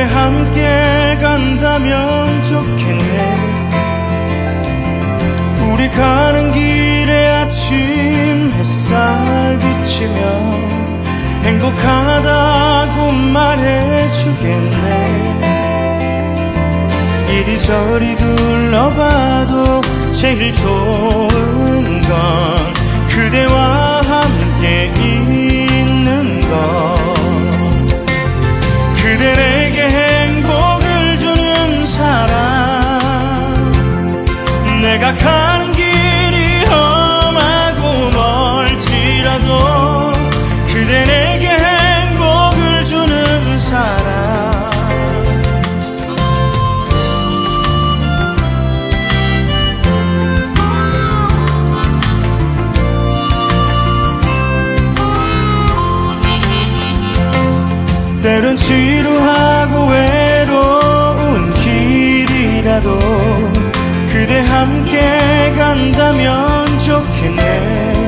함께 간다면 좋겠네. 우리 가는 길에 아침 햇살 비치며 행복하다고 말해주겠네. 이리저리 둘러봐도 제일 좋은 건 그대와 함께 있는 것 지루하고 외로운 길이라도 그대 함께 간다면 좋겠네.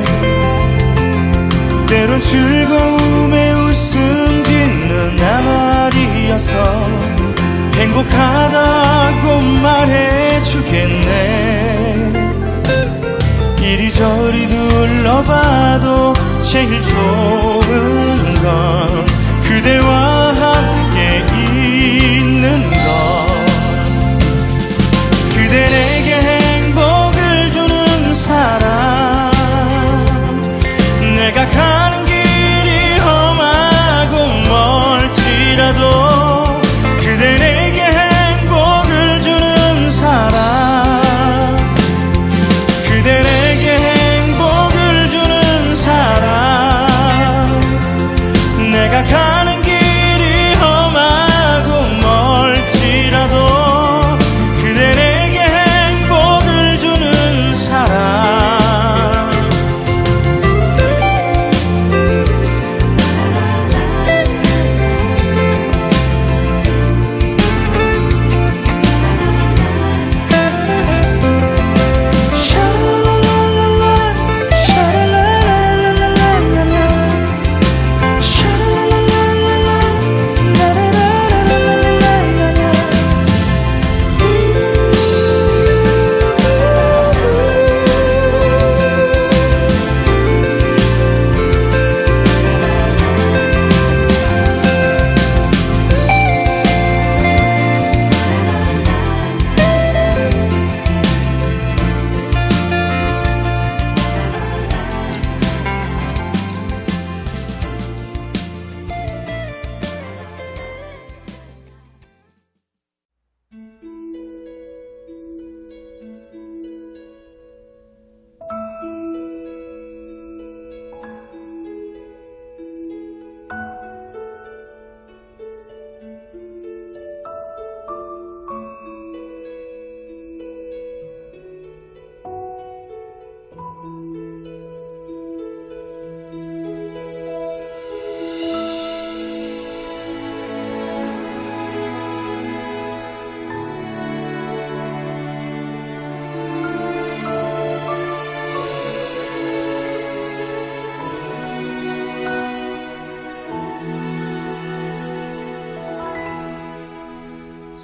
때론 즐거움에 웃음 짓는 나날이어서 행복하다고 말해주겠네. 이리저리 둘러봐도 제일 좋은 건 그대와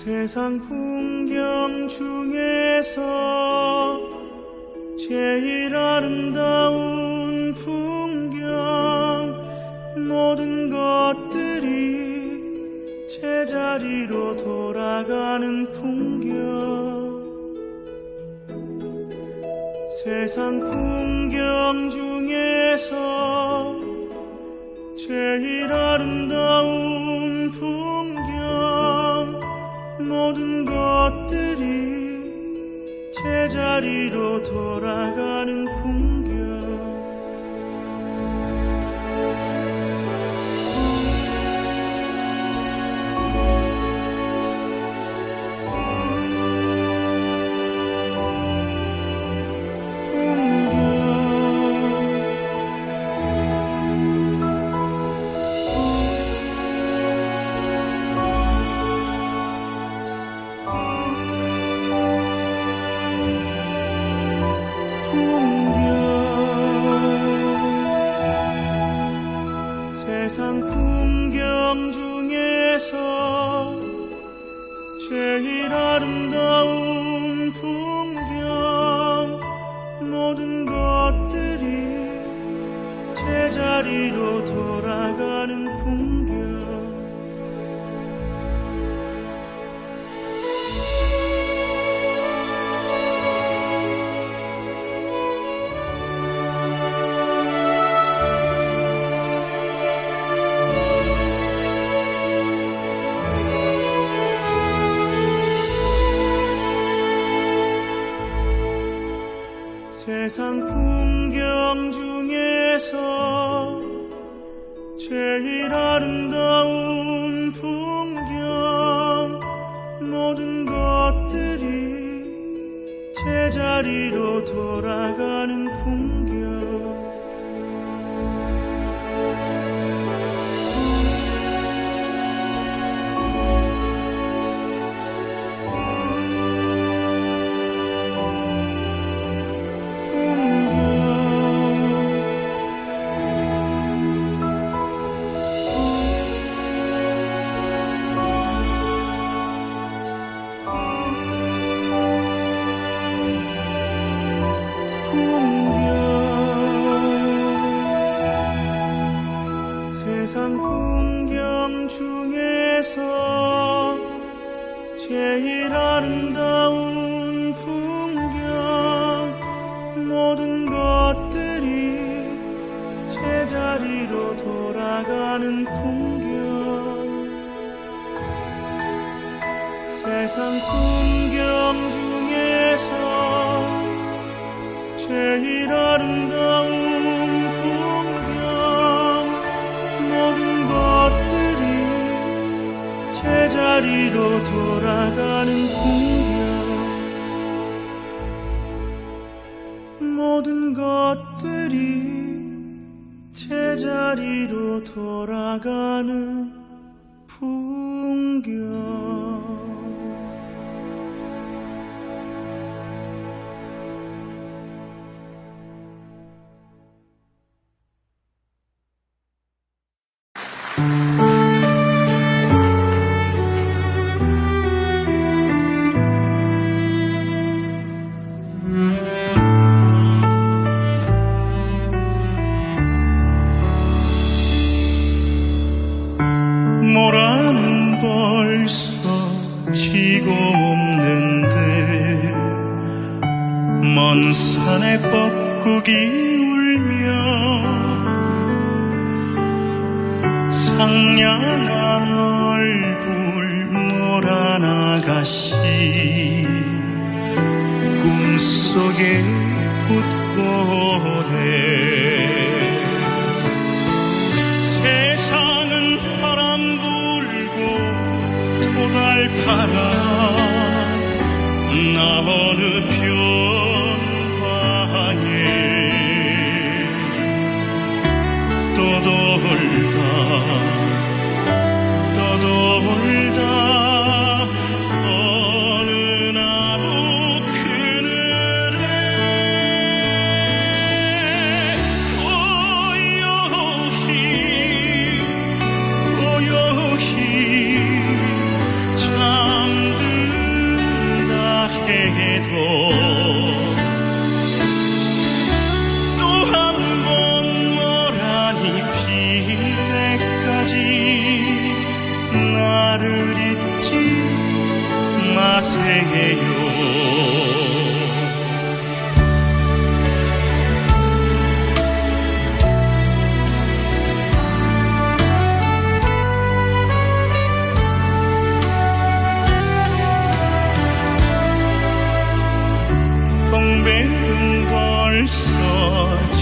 세상 풍경 중에서 제일 아름다운 풍경 모든 것들이 제자리로 돌아가는 풍경. 세상 풍경 중에서 제일 아름다운 풍경 모든 것들이 제자리로 돌아가는 풍 세상 풍경 중에서 제일 아름다운 풍경 모든 것들이 제자리로 돌아가는 세상 풍경 중에서 제일 아름다운 풍경 모든 것들이 제자리로 돌아가는 세상 풍경 중에서 제일 아름다운 풍경 모든 것들이 제자리로 돌아가는 풍경. 세상 풍경 중에서 제일 아름다운 돌아가는 풍경 모든 것들이 제자리로 돌아가는 풍경. 모라 상냥한 얼굴 아가씨 꿈속에 웃고 오네 세상은 바람 불고 토달카라. 나 어느 변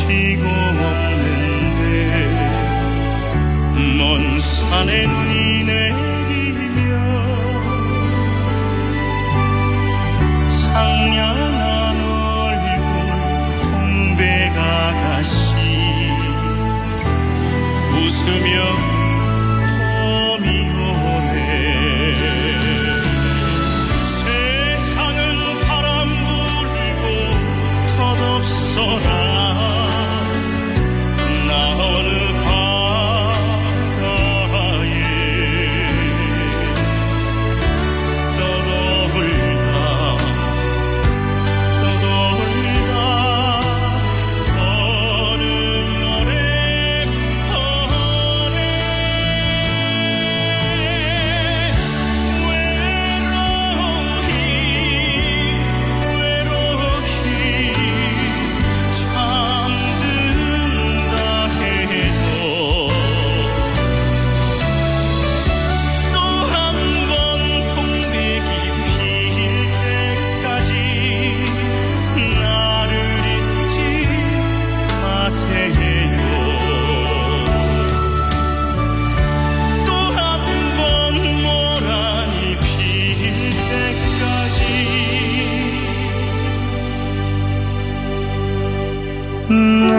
지고 없는데 먼 산에 눈이 내리며 상냥한 얼굴 동백아 가시 웃으며 sola. 嗯。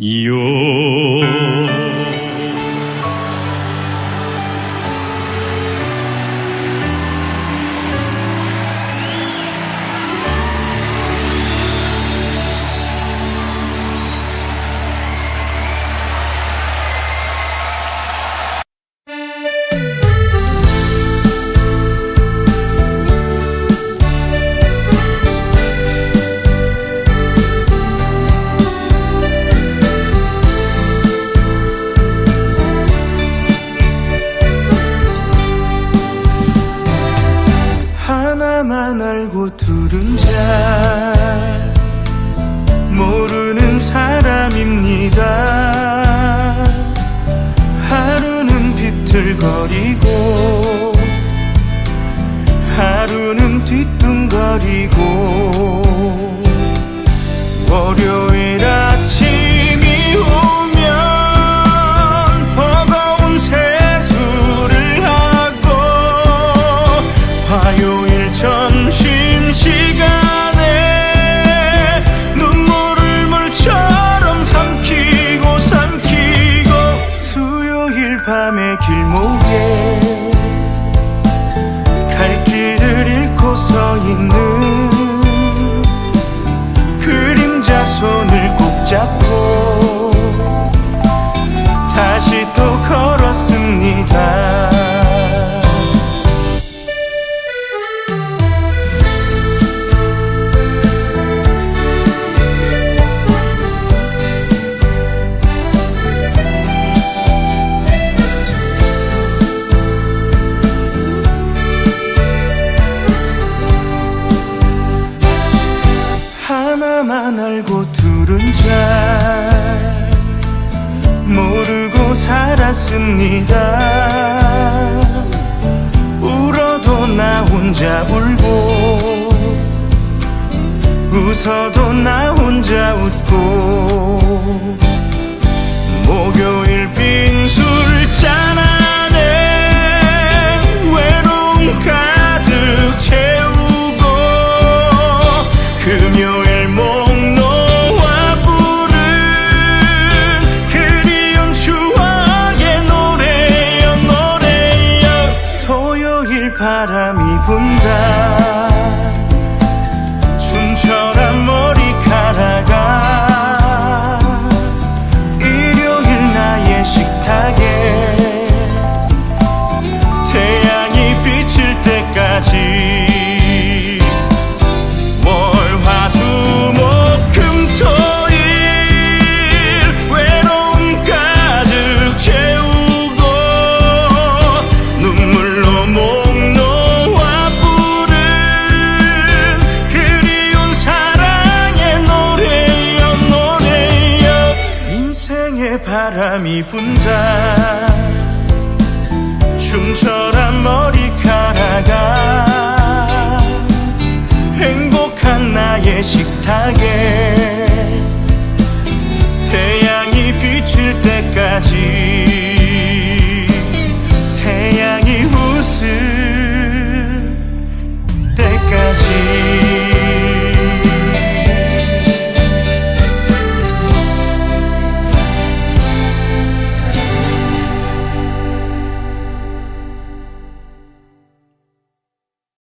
你哟。Oh. 알고 둘은 잘 모르고 살았습니다. 울어도 나 혼자 울고 웃어도 나 혼자 웃고. 목요일 빈 술잔